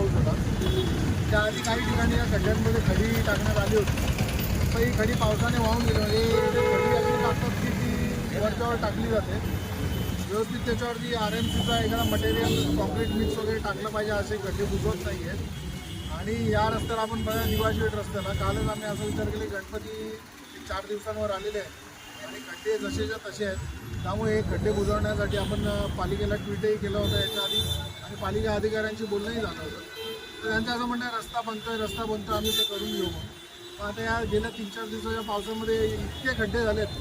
पाऊस होता. त्याआधी काही ठिकाणी या खड्ड्यांमध्ये खडी टाकण्यात आली होती. पण ही खडी पावसाने वाहून गेली. म्हणजे खडी अशी टाकतात की ती वरच्यावर टाकली जाते. व्यवस्थित त्याच्यावरती आर एम सीचा एखादा मटेरियल कॉन्क्रीट मिक्स वगैरे टाकलं पाहिजे असे खड्डे बुजवत नाही आहेत. आणि या रस्त्याला आपण बघा निवाशी रस्त्याला. कालच आम्ही असं विचार केला गणपती चार दिवसांवर आलेले आहेत. आणि खड्डे जसेच्या तसे आहेत. त्यामुळे हे खड्डे बुजवण्यासाठी आपण पालिकेला ट्विटही केलं होतं याच्या आधी आणि पालिका अधिकाऱ्यांशी बोलणंही झालं होतं. तर त्यांचं असं म्हणणं आहे, रस्ता बनतोय रस्ता बनतोय आम्ही ते करून घेऊ मग पण आता या गेल्या तीन चार दिवसाच्या पावसामध्ये इतके खड्डे झालेत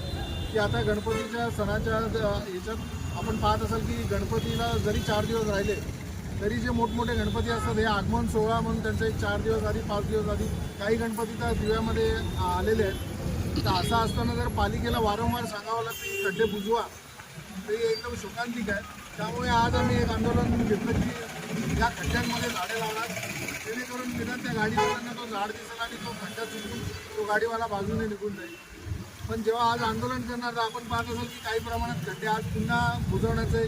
की आता गणपतीच्या सणाच्या ह्याच्यात आपण पाहत असाल की गणपतीला जरी चार दिवस राहिले तरी जे मोठमोठे गणपती असतात हे आगमन सोहळा म्हणून त्यांचं एक चार दिवस आधी पाच दिवस आधी काही गणपती त्या दिव्यामध्ये आलेले आहेत. तर असं असताना जर पालिकेला वारंवार सांगावं लागतं की खड्डे बुजवा ते एकदम शोकांतिक आहे. त्यामुळे आज आम्ही एक आंदोलन घेतलं की या खड्ड्यांमध्ये झाडे लावणार जेणेकरून निदान त्या गाडीवाल्यांना तो झाड दिसेल आणि तो खड्डा चुकून तो गाडीवाला बाजूने निघून जाईल. पण जेव्हा आज आंदोलन करणार तर आपण पाहत असाल की काही प्रमाणात खड्डे आज पुन्हा बुजवण्याचे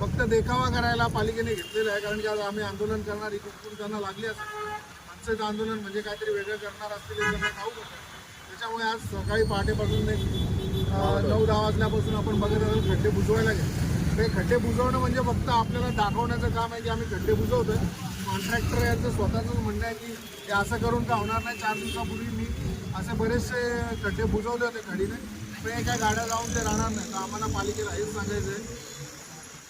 फक्त देखावा करायला पालिकेने घेतलेला आहे. कारण की आज आम्ही आंदोलन करणार इकडून त्यांना लागली असेल. आमचं आंदोलन म्हणजे काहीतरी वेगळं करणार असतील हे त्यांना ठाऊक होतं. त्याच्यामुळे आज सकाळी पहाटेपासून नऊ दहा वाजल्यापासून आपण बघत असाल खड्डे बुजवायला गेलो. ते खड्डे बुजवणं म्हणजे फक्त आपल्याला दाखवण्याचं काम आहे की आम्ही खड्डे बुजवतो कॉन्ट्रॅक्टर यांचं स्वतःच म्हणणं आहे की हे असं करून का होणार नाही? चार दिवसापूर्वी मी असे बरेचसे खड्डे बुजवले होते खडीने. पण एका गाड्या जाऊन ते राहणार नाही. तर आम्हाला पालिकेला हेच सांगायचं आहे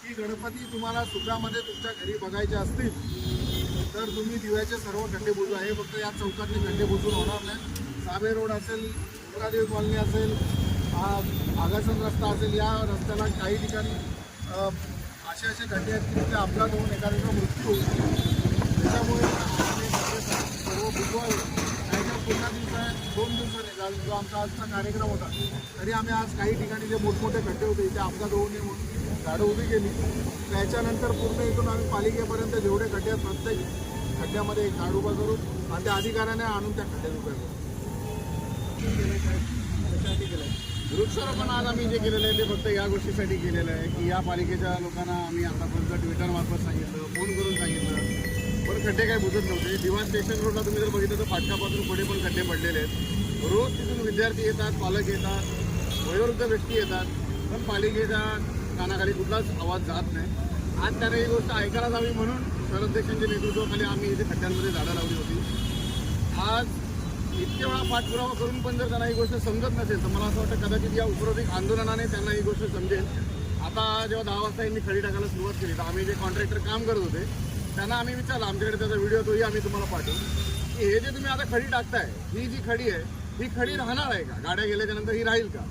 की गणपती तुम्हाला सुखामध्ये तुमच्या घरी बघायचे असतील तर तुम्ही दिव्याचे सर्व खड्डे बुजवा. हे फक्त या चौकातले खड्डे बुजून होणार नाही. साबे रोड असेल इंद्रादेवी कॉलनी असेल हा आगासन रस्ता असेल या रस्त्याला काही ठिकाणी असे असे खड्डे आहेत की तिथे अपघात होऊन एखाद्याचा मृत्यू होईल. त्याच्यामुळे आम्ही सर्व बुजवावे त्याच्या पुन्हा दिवस दोन दिवसांनी जो आमचा आजचा कार्यक्रम होता तरी आम्ही आज काही ठिकाणी जे मोठमोठे खड्डे होते इथे अपघात होऊ नये म्हणून झाडं उभी केली. त्याच्यानंतर पूर्ण इथून आम्ही पालिकेपर्यंत जेवढे खड्डे आहेत प्रत्येक खड्ड्यामध्ये एक झाड उभं करून आणि त्या अधिकाऱ्याने आणून त्या खड्ड्यात उभ्या करू वृक्षारोपण आज आम्ही जे केलेलं आहे ते फक्त या गोष्टीसाठी केलेलं आहे की या पालिकेच्या लोकांना आम्ही आतापर्यंत ट्विटरमार्फत सांगितलं फोन करून सांगितलं. पण खड्डे काही बुजत नव्हते. दिवा स्टेशन रोडला तुम्ही जर बघितलं तर फाटकापासून पुढे पण खड्डे पडलेले आहेत. रोज तिथून विद्यार्थी येतात पालक येतात वयोवृद्ध व्यक्ती येतात. पण पालिकेच्या कानाखाली कुठलाच आवाज जात नाही. आज त्याने ही गोष्ट ऐकायला जावी म्हणून शहराध्यक्षांच्या नेतृत्वाखाली आम्ही इथे खड्ड्यांमध्ये झाडं लावली होती. आज इतके वेळा पाठपुरावा करून पण जर त्यांना ही गोष्ट समजत नसेल तर मला असं वाटतं कदाचित या उपरोधिक आंदोलनाने त्यांना ही गोष्ट समजेल. आता जेव्हा दहा वाजता यांनी खडी टाकायला सुरुवात केली तर आम्ही जे कॉन्ट्रॅक्टर काम करत होते त्यांना आम्ही विचारलं आमच्याकडे त्याचा व्हिडिओ तोही आम्ही तुम्हाला पाठवू. की हे जे तुम्ही आता खडी टाकताय ही जी खडी आहे ही खडी राहणार आहे का? गाड्या गेल्याच्यानंतर ही राहील का?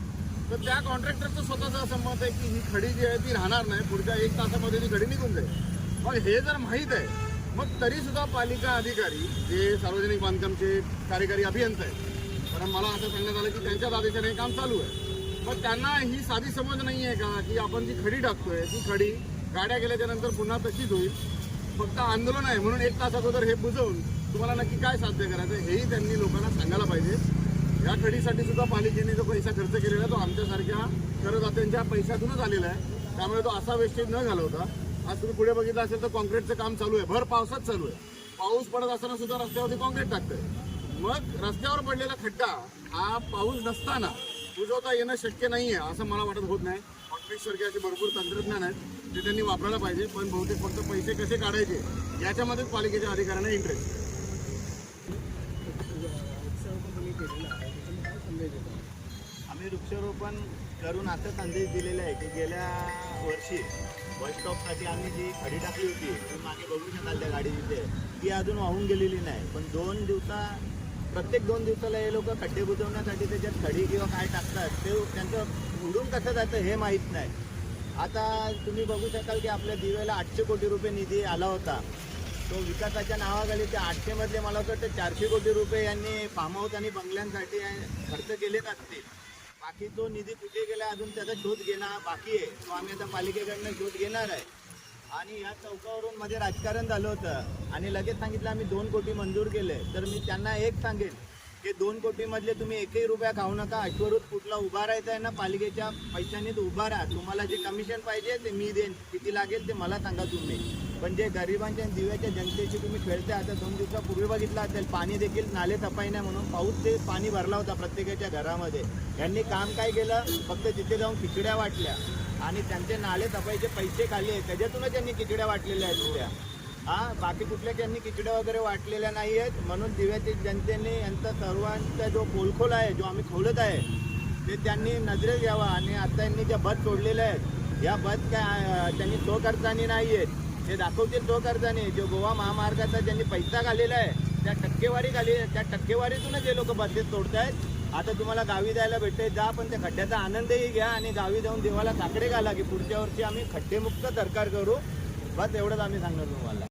तर त्या कॉन्ट्रॅक्टरचं स्वतःचं असं मत आहे की ही खडी जी आहे ती राहणार नाही पुढच्या एक तासामध्ये ती खडी निघून जाईल. मग हे जर माहीत आहे मग तरी सुद्धा पालिका अधिकारी जे सार्वजनिक बांधकामचे कार्यकारी अभियंता आहेत कारण मला असं सांगण्यात आलं की त्यांच्याच आदेशाने हे काम चालू आहे. मग त्यांना ही साधी समज नाही आहे का की आपण जी खडी टाकतोय ती खडी गाड्या गेल्याच्यानंतर पुन्हा तशीच होईल? फक्त आंदोलन आहे म्हणून एक तास अगोदर हे बुजवून तुम्हाला नक्की काय साध्य करायचं हेही त्यांनी लोकांना सांगायला पाहिजे. या खडीसाठी सुद्धा पालिकेने जो पैसा खर्च केलेला आहे तो आमच्यासारख्या करदात्यांच्या पैशातूनच आलेला आहे. त्यामुळे तो असा वेस्टेज न घालवता आज तुम्ही पुढे बघितलं असेल तर कॉन्क्रीटचं काम चालू आहे. भर पावसात चालू आहे. पाऊस पडत असताना सुद्धा रस्त्यावरती कॉन्क्रीट टाकतंय. मग रस्त्यावर पडलेला खड्डा हा पाऊस नसताना बुजवता येणं शक्य नाही आहे असं मला वाटत होत नाही. कॉन्क्रीटसारखे असे भरपूर तंत्रज्ञान आहेत ते त्यांनी वापरायला पाहिजे पण बहुतेक फक्त पैसे कसे काढायचे याच्यामध्येच पालिकेच्या अधिकाऱ्यांना इंटरेस्ट मी वृक्षारोपण करून असं संदेश दिलेला आहे की गेल्या वर्षी बसस्टॉपसाठी आम्ही जी खडी टाकली होती ती मागे बघू शकाल त्या गाडी तिथे ती अजून वाहून गेलेली नाही. पण दोन दिवसा प्रत्येक दोन दिवसाला हे लोक खड्डे बुजवण्यासाठी त्याच्यात खडी किंवा काय टाकतात ते त्यांचं उडून कसं जातं हे माहीत नाही. आता तुम्ही बघू शकाल की आपल्या दिव्याला आठशे कोटी रुपये निधी आला होता. तो विकासाच्या नावाखाली त्या आठशेमधले मला वाटतं चारशे कोटी रुपये यांनी फार्म हाऊस आणि बंगल्यांसाठी खर्च केलेच असतील. बाकी जो निधी कुठे गेला अजून त्याचा शोध घेणं बाकी आहे. तो आम्ही आता पालिकेकडनं शोध घेणार आहे. आणि या चौकावरून मध्ये राजकारण झालं होतं. आणि लगेच सांगितलं आम्ही दोन कोटी मंजूर केले. तर मी त्यांना एक सांगेन की दोन कोटीमधले तुम्ही एकही रुपया खाऊ नका. अश्वरूत कुठला उभा राहायचा आहे ना पालिकेच्या पैशांनीच तो उभा राहा. तुम्हाला जे कमिशन पाहिजे ते मी देईन. किती लागेल ते मला सांगा तुम्ही. पण जे गरिबांच्या दिव्याच्या जनतेशी तुम्ही खेळते आता दोन दिवसापूर्वी बघितलं असेल पाणी देखील नाले तपाई नाही म्हणून पाऊस ते पाणी भरला होता प्रत्येकाच्या घरामध्ये. यांनी काम काय केलं? फक्त तिथे जाऊन खिचड्या वाटल्या. आणि त्यांचे नाले तपाईचे पैसे खाल्ले. त्याच्यातूनच त्यांनी खिचड्या वाटलेल्या आहेत त्या. हा बाकी कुठल्या त्यांनी खिचड्या वगैरे वाटलेल्या नाही आहेत म्हणून दिव्यातील जनतेने यांचा सर्वांचा जो खोलखोल आहे जो आम्ही खोलत आहे ते त्यांनी नजरेत घ्यावा. आणि आता यांनी ज्या बस सोडलेल्या आहेत या बस काय त्यांनी तो करताना नाही आहेत ते दाखवतील तो खर्चाने जो गोवा महामार्गाचा ज्यांनी पैसा घालेला आहे त्या टक्केवारी घाली त्या टक्केवारीतूनच हे लोक बसेस सोडतायत आता तुम्हाला गावी जायला भेटते जा पण त्या खड्ड्याचा आनंदही घ्या आणि गावी जाऊन देवाला साकडे घाला की पुढच्या वर्षी आम्ही खड्डेमुक्त सरकार करू. बस एवढंच आम्ही सांगणार तुम्हाला.